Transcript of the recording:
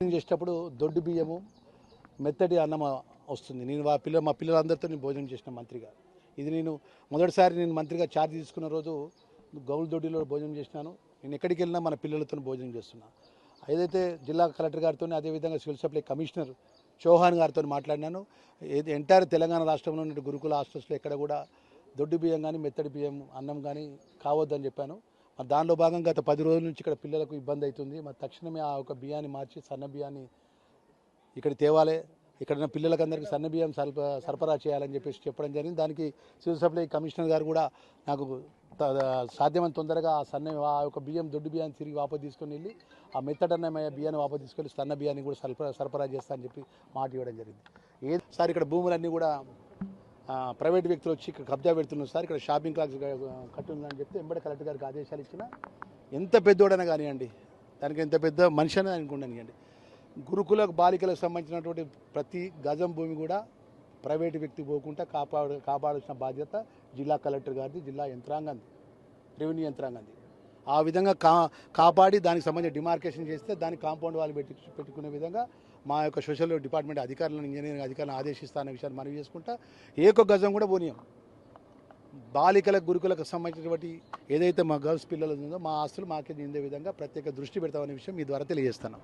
భోజనం చేసేటప్పుడు దొడ్డు బియ్యము మెత్తటి అన్నం వస్తుంది. నేను మా పిల్ల మా పిల్లలందరితో నేను భోజనం చేసిన మంత్రిగా ఇది నేను మొదటిసారి నేను మంత్రిగా ఛార్జ్ తీసుకున్న రోజు గౌల్ దొడ్డిలో భోజనం చేసినాను. నేను ఎక్కడికి వెళ్ళినా మన పిల్లలతో భోజనం చేస్తున్నా. ఏదైతే జిల్లా కలెక్టర్ గారితో అదేవిధంగా సివిల్ సప్లై కమిషనర్ చౌహాన్ గారితో మాట్లాడినాను. ఏది ఎంటైర్ తెలంగాణ రాష్ట్రంలో ఉన్న గురుకుల హాస్టల్స్లో ఎక్కడ కూడా దొడ్డు బియ్యం కానీ మెత్తడి బియ్యం అన్నం కానీ కావద్దని చెప్పాను. మరి దానిలో భాగంగా గత పది రోజుల నుంచి ఇక్కడ పిల్లలకు ఇబ్బంది అవుతుంది. మరి తక్షణమే ఆ ఒక బియ్యాన్ని మార్చి సన్న బియ్యాన్ని ఇక్కడ తేవాలి. ఇక్కడ ఉన్న పిల్లలకు అందరికీ సన్న బియ్యం సరఫ సరఫరా చేయాలని చెప్పేసి చెప్పడం జరిగింది. దానికి సివిల్ సప్లై కమిషనర్ గారు కూడా నాకు సాధ్యమైన తొందరగా ఆ సన్న ఆ యొక్క బియ్యం దొడ్డు బియ్యాన్ని తిరిగి వాపసు తీసుకొని వెళ్ళి ఆ మెత్తడన్నమయ్య బియ్యాన్ని వాపసు తీసుకెళ్ళి సన్న బియ్యాన్ని కూడా సరఫరా సరఫరా చేస్తా అని చెప్పి మాట ఇవ్వడం జరిగింది. ఏ సార్ ఇక్కడ భూములన్నీ కూడా ప్రైవేట్ వ్యక్తులు వచ్చి ఇక్కడ కబ్జా పెడుతున్నారు సార్. ఇక్కడ షాపింగ్ క్లాక్స్ కట్టుందని చెప్తే ఎంబడి కలెక్టర్ గారికి ఆదేశాలు ఇచ్చిన ఎంత పెద్దోడైనా కానివ్వండి దానికి ఎంత పెద్ద మనిషి అని అనుకోండి గురుకులకు బాలికలకు సంబంధించినటువంటి ప్రతి గజం భూమి కూడా ప్రైవేటు వ్యక్తి పోకుండా కాపాడు కాపాడాల్సిన బాధ్యత జిల్లా కలెక్టర్ గారిది జిల్లా యంత్రాంగంది రెవెన్యూ యంత్రాంగంది. ఆ విధంగా కా కాపాడి దానికి సంబంధించి డిమార్కేషన్ చేస్తే దానికి కాంపౌండ్ వాళ్ళు పెట్టి పెట్టుకునే విధంగా మా యొక్క సోషల్ డిపార్ట్మెంట్ అధికారులను ఇంజనీరింగ్ అధికారులను ఆదేశిస్తాననే విషయాన్ని మనవి చేసుకుంటా ఏక గజం కూడా పోనీయం. బాలికలకు గురుకులకు సంబంధించినటువంటి ఏదైతే మా గర్ల్స్ పిల్లలు ఉందో మా ఆస్తులు మాకే నిందే విధంగా ప్రత్యేక దృష్టి పెడతామనే విషయం మీ ద్వారా తెలియజేస్తాను.